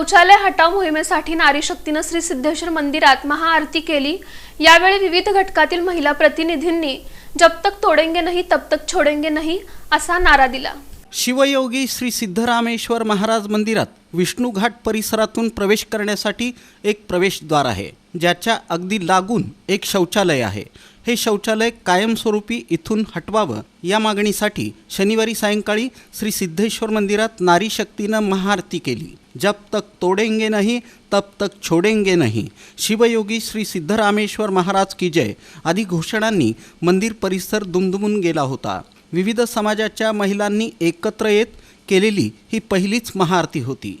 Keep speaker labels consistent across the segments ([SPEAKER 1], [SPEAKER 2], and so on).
[SPEAKER 1] शौचालय हटाव मोहिमेसाठी नारी शक्तीनं श्री सिद्धेश्वर मंदिरात महाआरती केली. यावेळी विविध घटकातील महिला प्रतिनिधींनी जब तक तोडेंगे नाही तब तक छोडेंगे नाही असा नारा दिला.
[SPEAKER 2] शिवयोगी श्री सिद्धरामेश्वर महाराज मंदिरात विष्णुघाट परिसरातून प्रवेश करण्यासाठी एक प्रवेशद्वार आहे. ज्याच्या अगदी लागून एक शौचालय आहे. हे शौचालय कायमस्वरूपी इथून हटवावं या मागणीसाठी शनिवारी सायंकाळी श्री सिद्धेश्वर मंदिरात नारी शक्तीनं महाआरती केली. जब तक तोडेंगे नाही तब तक छोडेंगे नाही. शिवयोगी श्री सिद्धरामेश्वर महाराज की जय आदी घोषणांनी मंदिर परिसर दुमदुमून गेला होता. विविध समाजाच्या महिलांनी एकत्र येत केलेली ही पहिलीच महाआरती होती.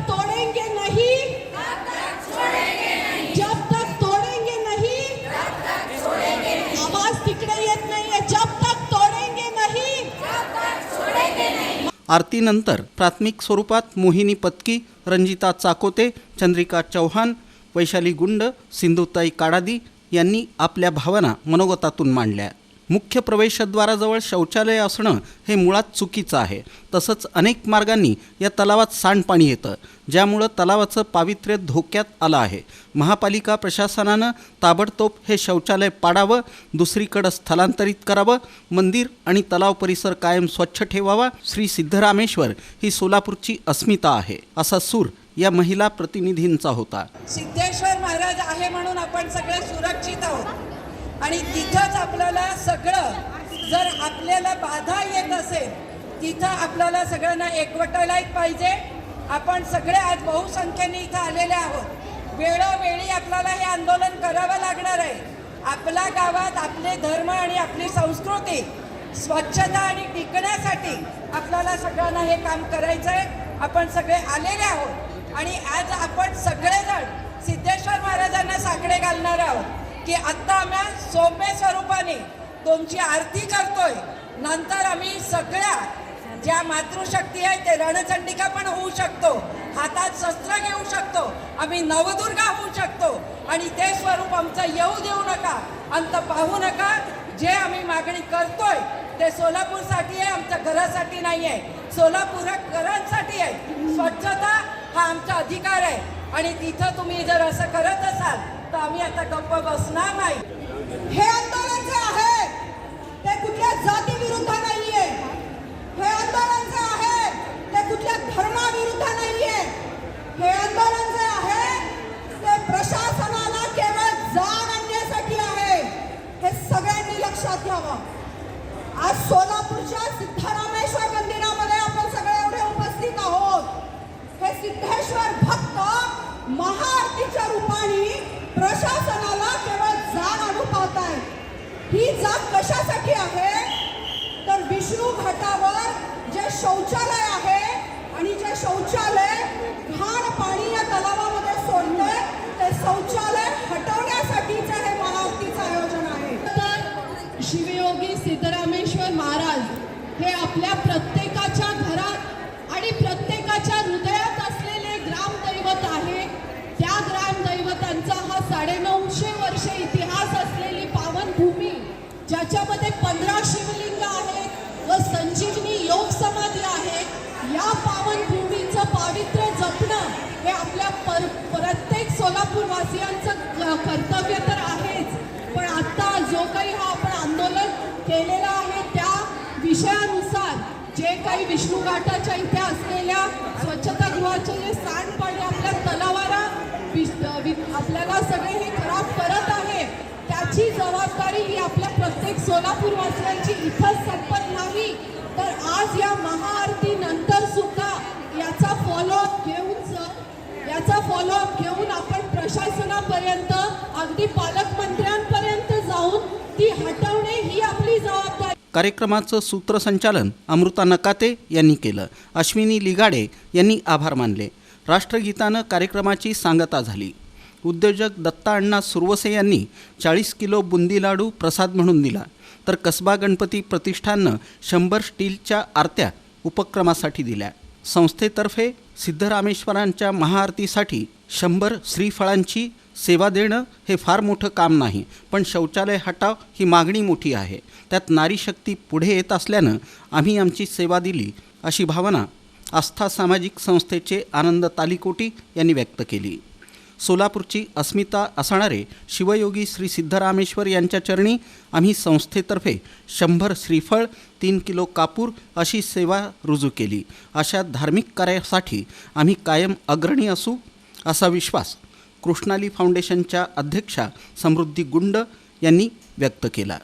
[SPEAKER 2] आरतीनंतर प्राथमिक स्वरूपात मोहिनी पत्की रंजिता चाकोते चंद्रिका चौहान वैशाली गुंड सिंधुताई काडादी यांनी आपल्या भावना मनोगतातून मांडल्या. मुख्य प्रवेशद्वाराजवळ शौचालय असणं हे मुळात चुकीचं आहे. तसंच अनेक मार्गांनी या तलावात सांडपाणी येतं ज्यामुळं तलावाचं पावित्र्य धोक्यात आलं आहे. महापालिका प्रशासनानं ताबडतोब हे शौचालय पाडावं दुसरीकडं स्थलांतरित करावं मंदिर आणि तलाव परिसर कायम स्वच्छ ठेवावा श्री सिद्धरामेश्वर ही सोलापूरची अस्मिता आहे असा सूर या महिला प्रतिनिधींचा होता.
[SPEAKER 3] सिद्धेश्वर महाराज आहे म्हणून आपण सगळे सुरक्षित आहोत. आणि तिथंच आपल्याला सगळं जर आपल्याला बाधा येत असेल तिथं आपल्याला सगळ्यांना एकवटायलाच पाहिजे. आपण सगळे आज बहुसंख्येने इथं आलेले आहोत. वेळोवेळी आपल्याला हे आंदोलन करावं लागणार आहे. आपल्या गावात आपले धर्म आणि आपली संस्कृती स्वच्छता आणि टिकण्यासाठी आपल्याला सगळ्यांना हे काम करायचं आहे आपण सगळे आलेले आहोत आणि आज आपण सगळेजण सिद्धेश्वर महाराजांना साकडे घालणार आहोत. की आत्ता आम्ही सौम्य स्वरूपाने तुमची आरती करतोय. नंतर आम्ही सगळ्या ज्या मातृशक्ती आहे ते रणचंडिका पण होऊ शकतो. हातात शस्त्र घेऊ शकतो. आम्ही नवदुर्गा होऊ शकतो. आणि ते स्वरूप आमचं येऊ देऊ नका अंत पाहू नका. जे आम्ही मागणी करतोय ते सोलापूरसाठी आहे आमच्या घरासाठी नाही आहे. सोलापूरकरांसाठी आहे. स्वच्छता हा आमचा अधिकार आहे. आणि तिथं तुम्ही जर असं करत असाल तर आम्ही आता गप्प बसणार नाही. हे आंदोलन जे आहे ते कुठल्या जाती विरुद्ध नाहीये. हे आंदोलन जे आहे ते कुठल्या धर्माविरुद्ध नाहीये. हे आंदोलन जे आहे ते प्रशासनाला केवळ जाण आणण्यासाठी आहे. हे सगळ्यांनी लक्षात घ्यावं. आज सोलापूरच्या सिद्धरामेश्वर मंदिरामध्ये आपण सगळे एवढे उपस्थित आहोत. हे सिद्धेश्वर महाआरतीच्या रूपाने प्रशासनाला केवळ जाण आणू आहे. ही जाग कशासाठी आहे? तर विष्णू घाटावर जे शौचालय आहे आणि जे शौचालय घाण पाणी या तलावामध्ये सोडले ते शौचालय हटवण्यासाठीचे हे महाआरतीचं आयोजन आहे.
[SPEAKER 4] तर शिवयोगी सिद्धरामेश्वर महाराज हे आपल्या प्रत्येक हे आपल्या पर प्रत्येक सोलापूरवासियांचं क- कर्तव्य तर आहेच. पण आत्ता जो काही हा आपण आंदोलन केलेलं आहे त्या विषयानुसार जे काही विष्णू घाटाच्या इथे असलेल्या स्वच्छतागृहाचे जे सांडपाणी आपल्या तलावाला वि- आपल्याला सगळे हे खराब करत आहे त्याची जबाबदारी ही आपल्या प्रत्येक सोलापूरवासियांची इथंच संपत नाही. तर आज या महाआरती प्रशासनापर्यंत अगदी पालकमंत्र्यांपर्यंत जाऊन ती हटवणे ही आपली जबाबदारी.
[SPEAKER 2] कार्यक्रमाचं सूत्रसंचालन अमृता नकाते यांनी केलं. अश्विनी लिगाडे यांनी आभार मानले. राष्ट्रगीतानं कार्यक्रमाची सांगता झाली. उद्योजक दत्ता अण्णा सुरवसे यांनी चाळीस किलो बुंदी लाडू प्रसाद म्हणून दिला. तर कसबा गणपती प्रतिष्ठाननं शंभर स्टीलच्या आरत्या उपक्रमासाठी दिल्या. संस्थेतर्फे सिद्धरामेश्वरांच्या महाआरतीसाठी शंभर श्रीफळांची सेवा देणं हे फार मोठं काम नाही पण शौचालय हटाव ही मागणी मोठी आहे. त्यात नारी शक्ती पुढे येत असल्यानं आम्ही आमची सेवा दिली अशी भावना आस्था सामाजिक संस्थेचे आनंद तालिकोटी यांनी व्यक्त केली. सोलापूरची अस्मिता असणारे शिवयोगी श्री सिद्धरामेश्वर यांच्या चरणी आम्ही संस्थेतर्फे शंभर श्रीफळ तीन किलो कापूर अशी सेवा रुजू केली. अशा धार्मिक कार्यासाठी आम्ही कायम अग्रणी असू असा विश्वास कृष्णाली फाउंडेशनच्या अध्यक्षा समृद्धी गुंड यांनी व्यक्त केला.